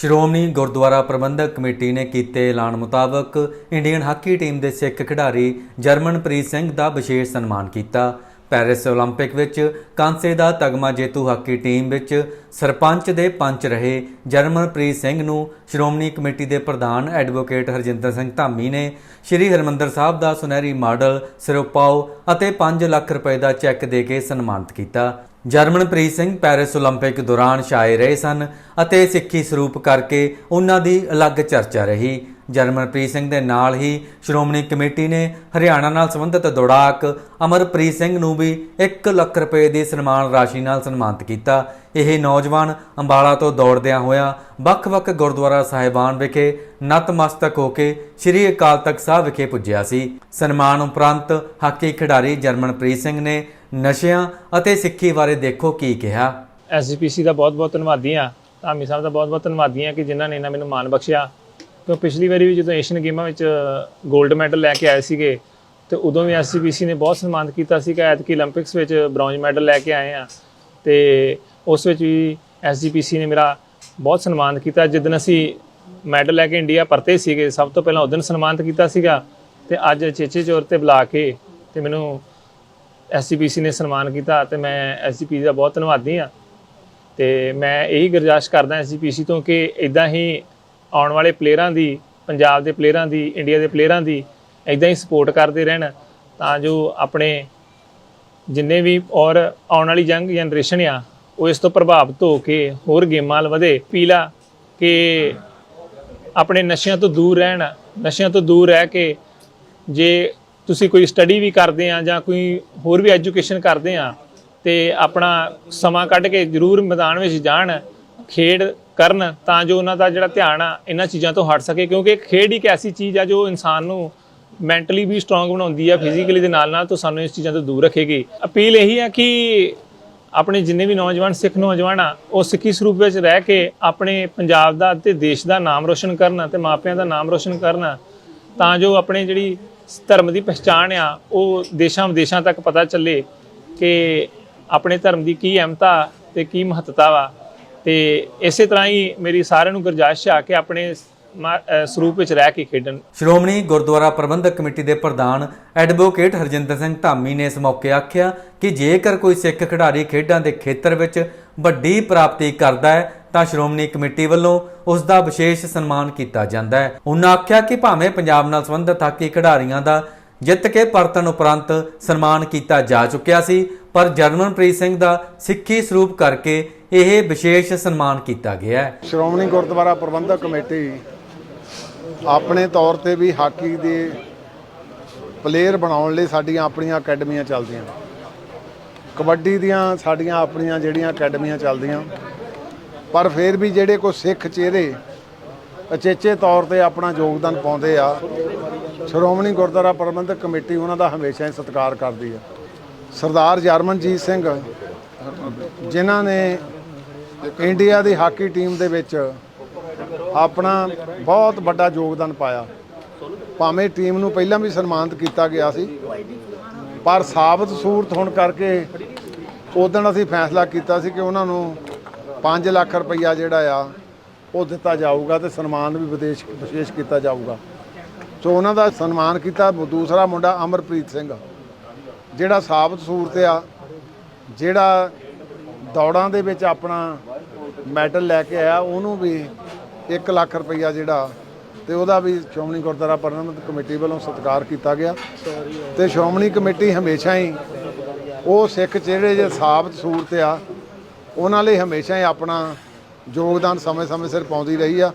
Shiromani Gurdwara Prabandhak committee ਨੇ ਕੀਤੇ ਐਲਾਨ ਮੁਤਾਬਕ ਇੰਡੀਅਨ ਹਾਕੀ ਟੀਮ ਦੇ ਸਿੱਖ ਖਿਡਾਰੀ ਜਰਮਨਪ੍ਰੀਤ ਸਿੰਘ ਦਾ ਵਿਸ਼ੇਸ਼ ਸਨਮਾਨ ਕੀਤਾ। ਪੈਰਿਸ 올림픽 ਵਿੱਚ ਕਾਂਸੇ ਦਾ ਤਗਮਾ ਜੇਤੂ ਹਾਕੀ ਟੀਮ ਵਿੱਚ ਸਰਪੰਚ ਦੇ ਪੰਚ ਰਹੇ ਜਰਮਨਪ੍ਰੀਤ ਸਿੰਘ ਨੂੰ ਸ਼੍ਰੋਮਣੀ ਕਮੇਟੀ ਦੇ ਪ੍ਰਧਾਨ ਐਡਵੋਕੇਟ ਹਰਜਿੰਦਰ ਸਿੰਘ ਧਾਮੀ ਨੇ ਸ਼੍ਰੀ ਹਰਮੰਦਰ ਸਾਹਿਬ ਦਾ ਸੁਨਹਿਰੀ ਮਾਡਲ ਸਿਰੋਪਾਓ ਅਤੇ 5 ਲੱਖ ਰੁਪਏ ਦਾ ਚੈੱਕ ਦੇ ਕੇ ਸਨਮਾਨਿਤ ਕੀਤਾ ਜਰਮਨਪ੍ਰੀਤ ਸਿੰਘ ਪੈਰਿਸ 올림픽 ਦੌਰਾਨ ਛਾਏ ਰਹੇ ਸਨ ਅਤੇ ਸਿੱਖੀ ਸਰੂਪ ਕਰਕੇ ਉਹਨਾਂ ਦੀ ਅਲੱਗ ਚਰਚਾ ਰਹੀ ਜਰਮਨਪ੍ਰੀਤ ਸਿੰਘ ਦੇ ਨਾਲ ਹੀ ਸ਼੍ਰੋਮਣੀ ਕਮੇਟੀ ਨੇ ਹਰਿਆਣਾ ਨਾਲ ਸੰਬੰਧਿਤ ਦੌੜਾਕ ਅਮਰਪ੍ਰੀਤ ਸਿੰਘ ਨੂੰ ਵੀ 1 ਲੱਖ ਰੁਪਏ ਦੀ ਸਨਮਾਨ ਰਾਸ਼ੀ ਨਾਲ ਸਨਮਾਨਿਤ ਕੀਤਾ। ਇਹ ਨੌਜਵਾਨ ਅੰਬਾਲਾ ਤੋਂ ਦੌੜਦਿਆਂ ਹੋਇਆ ਵੱਖ-ਵੱਖ ਗੁਰਦੁਆਰਾ ਸਾਹਿਬਾਨ ਵਿਖੇ ਨਤਮਸਤਕ ਹੋ ਕੇ ਸ੍ਰੀ ਅਕਾਲ ਤਖਤ ਸਾਹਿਬ ਵਿਖੇ ਪੁੱਜਿਆ ਸੀ। ਸਨਮਾਨ ਉਪਰੰਤ ਹਾਕੀ ਖਿਡਾਰੀ ਜਰਮਨਪ੍ਰੀਤ ਸਿੰਘ ਨੇ ਨਸ਼ਿਆਂ ਅਤੇ ਸਿੱਖੀ ਬਾਰੇ ਦੇਖੋ ਕੀ ਕਿਹਾ। ਐਸਜੀਪੀਸੀ ਦਾ ਬਹੁਤ-ਬਹੁਤ ਧੰਨਵਾਦੀ ਆ ਧਾਮੀ ਸਾਹਿਬ ਦਾ ਬਹੁਤ-ਬਹੁਤ ਧੰਨਵਾਦੀ ਆ ਕਿ ਜਿਨ੍ਹਾਂ ਨੇ ਇਹਨਾਂ ਮੈਨੂੰ ਮਾਣ ਬਖਸ਼ਿਆ। ਤਾਂ ਪਿਛਲੀ ਵਾਰੀ ਵੀ ਜਦੋਂ ਏਸ਼ੀਅਨ ਗੇਮਾਂ ਵਿੱਚ 골ਡ ਮੈਡਲ ਲੈ ਕੇ ਆਏ ਸੀਗੇ, ਤੇ ਉਦੋਂ ਵੀ ਐਸਸੀਬੀਸੀ ਨੇ ਬਹੁਤ ਸਨਮਾਨਿਤ ਕੀਤਾ ਸੀ ਕਿ ਐਤਕੀ 올림픽ਸ ਵਿੱਚ ਬ੍ਰੌਂਜ ਮੈਡਲ ਲੈ ਕੇ ਆਏ ਆ। ਤੇ ਉਸ ਵਿੱਚ ਵੀ ਐਸਜੀਪੀਸੀ ਨੇ ਮੇਰਾ ਬਹੁਤ ਸਨਮਾਨ ਕੀਤਾ। ਜਿੱਦਨ ਅਸੀਂ ਮੈਡਲ ਲੈ ਕੇ ਇੰਡੀਆ ਪਰਤੇ ਸੀਗੇ, ਸਭ ਤੋਂ ਪਹਿਲਾਂ ਉਦੋਂ ਸਨਮਾਨਿਤ ਕੀਤਾ ਸੀਗਾ। ਤੇ ਅੱਜ ਚੇਚੇ ਚੋਰ ਤੇ ਬੁਲਾ ਕੇ ਤੇ ਮੈਨੂੰ ਐਸਜੀਪੀਸੀ ਨੇ ਸਨਮਾਨ ਕੀਤਾ ਤੇ ਮੈਂ ਐਸਜੀਪੀ ਦਾ ਬਹੁਤ ਧੰਨਵਾਦੀ ਆ ਤੇ ਮੈਂ ਇਹੀ ਗੁਰਜਾਇਸ਼ ਕਰਦਾ ਐਸਜੀਪੀਸੀ ਤੋਂ ਕਿ ਇਦਾਂ ਹੀ ਆਉਣ ਵਾਲੇ ਪਲੇਅਰਾਂ ਦੀ, ਪੰਜਾਬ ਦੇ ਪਲੇਅਰਾਂ ਦੀ ਇੰਡੀਆ ਦੇ ਪਲੇਅਰਾਂ ਦੀ ਇਦਾਂ ਹੀ ਸਪੋਰਟ ਕਰਦੇ ਰਹਿਣ ਤਾਂ ਜੋ ਆਪਣੇ ਜਿੰਨੇ ਵੀ ਔਰ ਆਉਣ ਵਾਲੀ ਯੰਗ ਜਨਰੇਸ਼ਨ ਆ, ਉਹ ਇਸ ਤੋਂ ਪ੍ਰਭਾਵਿਤ ਹੋ ਕੇ ਹੋਰ ਗੇਮਾਂ ਵੱਲ ਵਧੇ। ਪੀਲਾ ਕਿ ਆਪਣੇ ਨਸ਼ਿਆਂ ਤੋਂ ਦੂਰ ਰਹਿਣ, ਨਸ਼ਿਆਂ ਤੋਂ ਦੂਰ ਰਹਿ ਕੇ ਜੇ ਤੁਸੀਂ ਕੋਈ ਸਟੱਡੀ ਵੀ ਕਰਦੇ ਆ ਜਾਂ ਕੋਈ ਹੋਰ ਵੀ ਐਜੂਕੇਸ਼ਨ ਕਰਦੇ ਆ ਤੇ ਆਪਣਾ ਸਮਾਂ ਕੱਢ ਕੇ ਜ਼ਰੂਰ ਮੈਦਾਨ ਵਿੱਚ ਜਾਣ, ਖੇਡ ਕਰਨ ਤਾਂ ਜੋ ਉਹਨਾਂ ਦਾ ਜਿਹੜਾ ਧਿਆਨ ਆ, ਇਹਨਾਂ ਚੀਜ਼ਾਂ ਤੋਂ ਹਟ ਸਕੇ, ਕਿਉਂਕਿ ਖੇਡ ਇੱਕ ਐਸੀ ਚੀਜ਼ ਆ ਜੋ ਇਨਸਾਨ ਨੂੰ ਮੈਂਟਲੀ ਵੀ ਸਟਰੋਂਗ ਬਣਾਉਂਦੀ ਆ ਫਿਜ਼ੀਕਲੀ ਦੇ ਨਾਲ ਨਾਲ, ਤੋਂ ਸਾਨੂੰ ਇਸ ਚੀਜ਼ਾਂ ਤੋਂ ਦੂਰ ਰੱਖੇਗੀ। ਅਪੀਲ ਇਹੀ ਆ ਕਿ ਆਪਣੇ ਜਿੰਨੇ ਵੀ ਨੌਜਵਾਨ, ਸਿੱਖ ਨੌਜਵਾਨ ਆ, ਉਹ ਸਿੱਖੀ ਸਰੂਪ ਵਿੱਚ ਰਹਿ ਕੇ ਆਪਣੇ ਪੰਜਾਬ ਦਾ ਤੇ ਦੇਸ਼ ਦਾ ਨਾਮ ਰੋਸ਼ਨ ਕਰਨ ਤੇ ਮਾਪਿਆਂ ਦਾ ਨਾਮ ਰੋਸ਼ਨ ਕਰਨ, ਤਾਂ ਜੋ ਆਪਣੇ ਜਿਹੜੀ ਧਰਮ ਦੀ ਪਛਾਣ ਆ, ਉਹ ਦੇਸ਼ਾਂ ਵਿਦੇਸ਼ਾਂ ਤੱਕ ਪਤਾ ਚੱਲੇ ਕਿ ਆਪਣੇ ਧਰਮ ਦੀ ਕੀ ਅਹਿਮਤਾ ਤੇ ਕੀ ਮਹੱਤਤਾ ਵਾ। ਤੇ ਇਸੇ ਤਰ੍ਹਾਂ ਹੀ ਮੇਰੀ ਸਾਰਿਆਂ ਨੂੰ ਗੁਰਜਾਇਸ਼ ਆ ਕਿ ਆਪਣੇ ਸਰੂਪ ਵਿੱਚ ਰਹਿ ਕੇ ਖੇਡਣ। ਸ਼੍ਰੋਮਣੀ ਗੁਰਦੁਆਰਾ ਪ੍ਰਬੰਧਕ ਕਮੇਟੀ ਦੇ ਪ੍ਰਧਾਨ ਐਡਵੋਕੇਟ ਹਰਜਿੰਦਰ ਸਿੰਘ ਧਾਮੀ ਨੇ ਇਸ ਮੌਕੇ ਆਖਿਆ ਕਿ ਜੇਕਰ ਕੋਈ ਸਿੱਖ ਖਿਡਾਰੀ ਖੇਡਾਂ ਦੇ ਖੇਤਰ ਵਿੱਚ ਵੱਡੀ ਪ੍ਰਾਪਤੀ ਕਰਦਾ ਹੈ, ਤਾਂ ਸ਼੍ਰੋਮਣੀ ਕਮੇਟੀ ਵੱਲੋਂ ਉਸ ਦਾ ਵਿਸ਼ੇਸ਼ ਸਨਮਾਨ ਕੀਤਾ ਜਾਂਦਾ ਹੈ। ਉਹਨਾਂ ਆਖਿਆ ਕਿ ਭਾਵੇਂ ਪੰਜਾਬ ਨਾਲ ਸੰਬੰਧਿਤ ਹਾਕੀ ਖਿਡਾਰੀਆਂ ਦਾ ਜਿੱਤ ਕੇ ਪਰਤਣ ਉਪਰੰਤ ਸਨਮਾਨ ਕੀਤਾ ਜਾ ਚੁੱਕਿਆ ਸੀ, ਪਰ ਜਰਮਨਪ੍ਰੀਤ ਸਿੰਘ ਦਾ ਸਿੱਖੀ ਸਰੂਪ ਕਰਕੇ ਇਹ ਵਿਸ਼ੇਸ਼ ਸਨਮਾਨ ਕੀਤਾ ਗਿਆ ਹੈ। ਸ਼੍ਰੋਮਣੀ ਗੁਰਦੁਆਰਾ ਪ੍ਰਬੰਧਕ ਕਮੇਟੀ ਆਪਣੇ ਤੌਰ ਤੇ ਵੀ ਹਾਕੀ ਦੇ ਪਲੇਅਰ ਬਣਾਉਣ ਲਈ ਸਾਡੀਆਂ ਆਪਣੀਆਂ ਅਕੈਡਮੀਆਂ ਚੱਲਦੀਆਂ ਕਬੱਡੀ ਦੀਆਂ ਸਾਡੀਆਂ ਆਪਣੀਆਂ ਜਿਹੜੀਆਂ ਅਕੈਡਮੀਆਂ ਚੱਲਦੀਆਂ, ਪਰ ਫਿਰ ਵੀ ਜਿਹੜੇ ਕੋਈ ਸਿੱਖ ਚਿਹਰੇ ਅਚੇਚੇ ਤੌਰ ਤੇ ਆਪਣਾ ਯੋਗਦਾਨ ਪਾਉਂਦੇ ਆ ਸ਼੍ਰੋਮਣੀ ਗੁਰਦੁਆਰਾ ਪ੍ਰਬੰਧਕ ਕਮੇਟੀ ਉਹਨਾਂ ਦਾ ਹਮੇਸ਼ਾ ਹੀ ਸਤਿਕਾਰ ਕਰਦੀ ਹੈ। ਸਰਦਾਰ ਜਰਮਨਜੀਤ ਸਿੰਘ, ਜਿਨ੍ਹਾਂ ਨੇ ਇੰਡੀਆ ਦੀ ਹਾਕੀ ਟੀਮ ਦੇ ਵਿੱਚ ਆਪਣਾ ਬਹੁਤ ਵੱਡਾ ਯੋਗਦਾਨ ਪਾਇਆ। ਭਾਵੇਂ ਟੀਮ ਨੂੰ ਪਹਿਲਾਂ ਵੀ ਸਨਮਾਨਿਤ ਕੀਤਾ ਗਿਆ ਸੀ, ਪਰ ਸਾਬਤ ਸੂਰਤ ਹੋਣ ਕਰਕੇ ਉਦੋਂ ਅਸੀਂ ਫੈਸਲਾ ਕੀਤਾ ਸੀ ਕਿ ਉਹਨਾਂ ਨੂੰ 5 ਲੱਖ ਰੁਪਈਆ ਜਿਹੜਾ ਆ, ਉਹ ਦਿੱਤਾ ਜਾਊਗਾ ਤੇ ਸਨਮਾਨ ਵੀ ਵਿਦੇਸ਼ ਵਿਸ਼ੇਸ਼ ਕੀਤਾ ਜਾਊਗਾ। ਸੋ ਉਹਨਾਂ ਦਾ ਸਨਮਾਨ ਕੀਤਾ ਦੂਸਰਾ ਮੁੰਡਾ ਅਮਰਪ੍ਰੀਤ ਸਿੰਘ, ਜਿਹੜਾ ਸਾਬਤ ਸੂਰਤ ਆ, ਜਿਹੜਾ ਦੌੜਾਂ ਦੇ ਵਿੱਚ ਆਪਣਾ ਮੈਡਲ ਲੈ ਕੇ ਆਇਆ, ਉਹਨੂੰ ਵੀ 1 ਲੱਖ ਰੁਪਈਆ ਜਿਹੜਾ ਤੇ ਉਹਦਾ ਵੀ ਸ਼੍ਰੋਮਣੀ ਗੁਰਦੁਆਰਾ ਪ੍ਰਬੰਧਕ ਕਮੇਟੀ ਵੱਲੋਂ ਸਤਿਕਾਰ ਕੀਤਾ ਗਿਆ। ਤੇ ਸ਼੍ਰੋਮਣੀ ਕਮੇਟੀ ਹਮੇਸ਼ਾ ਹੀ ਉਹ ਸਿੱਖ ਜਿਹੜੇ ਜੇ ਸਾਬਤ ਸੂਰਤ ਆ, ਉਹਨਾਂ ਲਈ ਹਮੇਸ਼ਾ ਹੀ ਆਪਣਾ ਯੋਗਦਾਨ ਸਮੇਂ-ਸਮੇਂ ਸਿਰ ਪਾਉਂਦੀ ਰਹੀ ਆ।